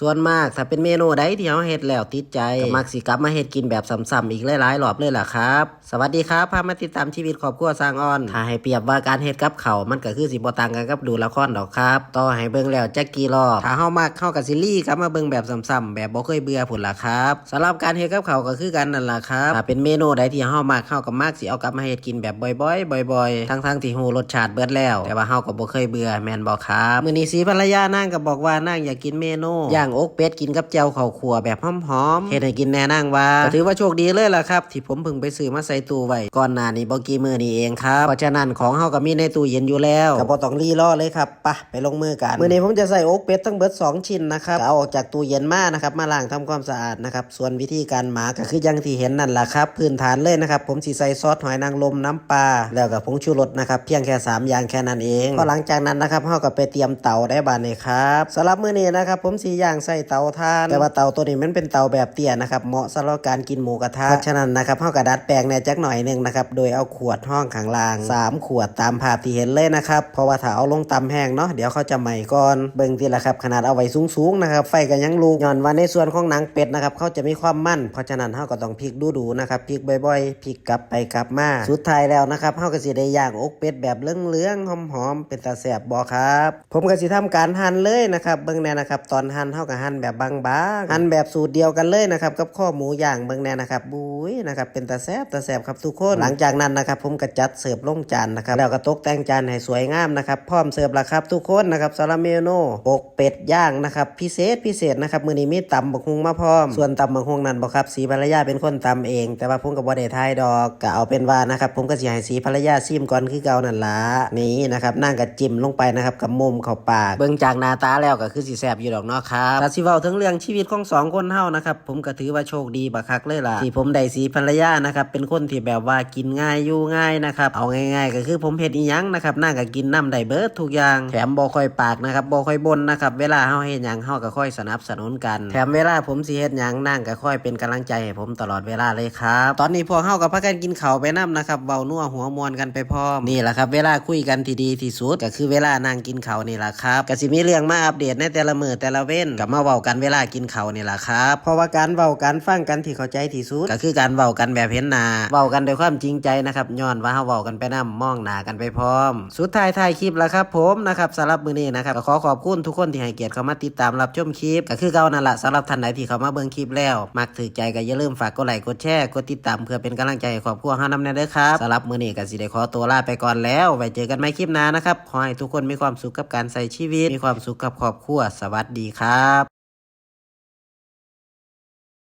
ส่วนมากถ้าเป็นเมนูใดที่เฮาเฮ็ดแล้วติดใจก็มักสิกลับมาเฮ็ดกินแบบซ้ำๆอีกหลายๆรอบเลยล่ะครับ สวัสดีครับพามาติดตามชีวิตครอบครัวสร้างอ้อนถ้าให้เปรียบว่าการเฮ็ดกับเขามันก็คือสิบ่ต่างกันกับดูละครดอกครับต่อให้เบิ่งแล้วจักกี่รอบถ้าเฮามักเฮาก็สิรีกลับมาเบิ่งแบบซ้ำๆแบบบ่เคยเบื่อพุ่นล่ะครับสำหรับการเฮ็ดกับเขาก็คือกันนั่นล่ะครับถ้าเป็นเมนูใดที่เฮามักเฮาก็มักสิเอากลับมาเฮ็ดกินแบบบ่อยๆบ่อยๆทั้งๆที่ฮู้รสชาติเบิดแล้ว แต่ว่าเฮาก็บ่เคยเบื่อแม่นบ่ครับมื้อนี้สีภรรยานางก็บอกว่านางอยากกินเมนูย่างอกเป็ดกินกับแจ่วข้าวคั่วแบบหอมๆเฮ็ดให้กินแน่นางว่าก็ถือว่าโชคดีเลยล่ะครับ ที่ผมเพิ่งไปซื้อมาใส่ตู้ไว้ก่อนหน้านี้บ่กี่มื้อนี้เองครับเพราะฉะนั้นของเฮาก็มีในตู้เย็นอยู่แล้วก็บ่ต้องรีรอเลยครับไปไปลงมือกันมื้อนี้ผมจะใส่อกเป็ดทั้งเบิดสองชิ้นนะครับก็เอาออกจากตู้เย็นมานะครับมาล้างทำความสะอาดนะครับส่วนวิธีการหมาก็คืออยังที่เห็นนั่นล่ะครับพื้นฐานเลยนะครับผมสิใส่ซอสหอยนางรมน้ำปลาแล้วก็ผงชูรสนะครับเพียงแค่สามอย่างแค่นั้นเองพอหลังจากนั้นนะครับเฮาก็ไปเตรียมเตาได้บานเลยครับสำหรับมื้อนี้นะครับผมสีย่างใส่เตาถ่าน แต่ว่าเตาตัวนี้มันเป็นเตาแบบเตี้ยนะครับ เหมาะสำหรับการกินหมูกระทะเพราะฉะนั้นนะครับเฮาก็ดัดแปลงแน่จักหน่อยหนึงนะครับ โดยเอาขวดห้องข้างล่างสามขวดตามภาพที่เห็นเลยนะครับ เพราะว่าถ้าเอาลงตำแห้งเนาะ เดี๋ยวเขาจะไหม้ก่อน เบิ่งทีละครับ ขนาดเอาไว้สูงๆนะครับ ไฟก็ยังลุกย้อนว่าในส่วนของหนังเป็ดนะครับ เขาจะมีความมั่น เพราะฉะนั้นเฮาก็ต้องพลิกดูๆนะครับ พลิกบ่อยๆ พลิกกลับไปกลับมา สุดท้ายแล้วนะครับเฮาก็สิได้ย่างอกเป็ดแบบเลืองๆหอมๆ เป็นตาแซ่บบ่ครับ ผมก็สิทำการหั่นเลยนะครับ เบิ่งแน่นะครับ ตอนหั่นเฮาก็หั่นแบบบางๆหั่นแบบสูตรเดียวกันเลยนะครับกับข้อหมูย่างเบิ่งแน่นะครับบุ้ยนะครับเป็นตาแซ่บตาแซ่บครับทุกคนหลังจากนั้นนะครับผมก็จัดเสิร์ฟลงจานนะครับแล้วก็ตกแต่งจานให้สวยงามนะครับพร้อมเสิร์ฟแล้วครับทุกคนนะครับสำหรับเมนูอกเป็ดย่างนะครับพิเศษพิเศษนะครับมื้อนี้มีตำบักฮุงมาพร้อม ส่วนตำบักฮุงนั้นบ่ครับสีภรรยาเป็นคนตำเอง แต่ว่าผมก็บ่ได้ทายดอกก็เอาเป็นว่านะครับผมก็สิให้สีภรรยาซิมก่อนคือเก่านั่นล่ะนี่นะครับนั่งกับจิ้มลงไปนะครับกับมุมเข้าปากเบิ่งจากหน้าตาแล้วก็คือสิแซ่บอยู่ดอกเนาะครับถ้าสิเว้าถึงเรื่องชีวิตของสองคนเฮานะครับ ผมก็ถือว่าโชคดีบักคักเลยล่ะ ที่ผมได้สีภรรยานะครับ เป็นคนที่แบบว่ากินง่ายอยู่ง่ายนะครับ เอาง่ายๆ ก็คือผมเฮ็ดอีหยังนะครับนั่งก็กินน้ำได้เบิดทุกอย่าง แถมบ่ค่อยปากนะครับบ่ค่อยบ่นนะครับ เวลาเฮาเฮ็ดหยังเฮาก็ค่อยสนับสนุนกัน แถมเวลาผมสิเฮ็ดหยังนั่งก็ค่อยเป็นกำลังใจให้ผมตลอดเวลาเลยครับ ตอนนี้พวกเฮาก็พากันกินข้าวไปนํนะครับเว้านัวหัวมวนกันไปพร้อมนี่แหละครับเวลาคุยกันที่ดีที่สุดก็คือเวลานั่งกินข้าวนี่แหละครับก็สิมีเรื่องมาอัปเดตในแต่ละมื้อแต่ละเว้นก็มาเว้ากันเวลากินข้าวนี่แหละครับ เพราะว่าการเว้าการฟังกันที่เข้าใจที่สุด ก็คือการเว้ากันแบบเห็นหน้าเว้ากันด้วยความจริงใจนะครับย้อนว่าเฮาเว้ากันไปนํมองหน้ากันไปพร้อม สุดท้ายท้ายคลิปแล้วครับ ผมนะครับสำหรับมื้อนี้นะครับก็ขอขอบคุณทุกคนที่ให้เกียรติเข้ามาติดตามรับชมคลิปก็คือเก่านั่นแหละสำหรับท่านใดที่เข้ามาเบิ่งคลิปแล้ว มักถือใจก็อย่าลืมฝากกดไลค์กดแชร์กดติดตามเพื่อเป็นกำลังใจให้ครอบครัวเฮานำแน่เด้อครับสำหรับมื้อนี้ก็สิได้ขอตัวลาไปก่อนแล้วไว้เจอกันใหม่คลิปหน้านะครับขอให้ทุกคนมีความสุขกับการใช้ชีวิต มีความสุขกับครอบครัวสวัสดีครับ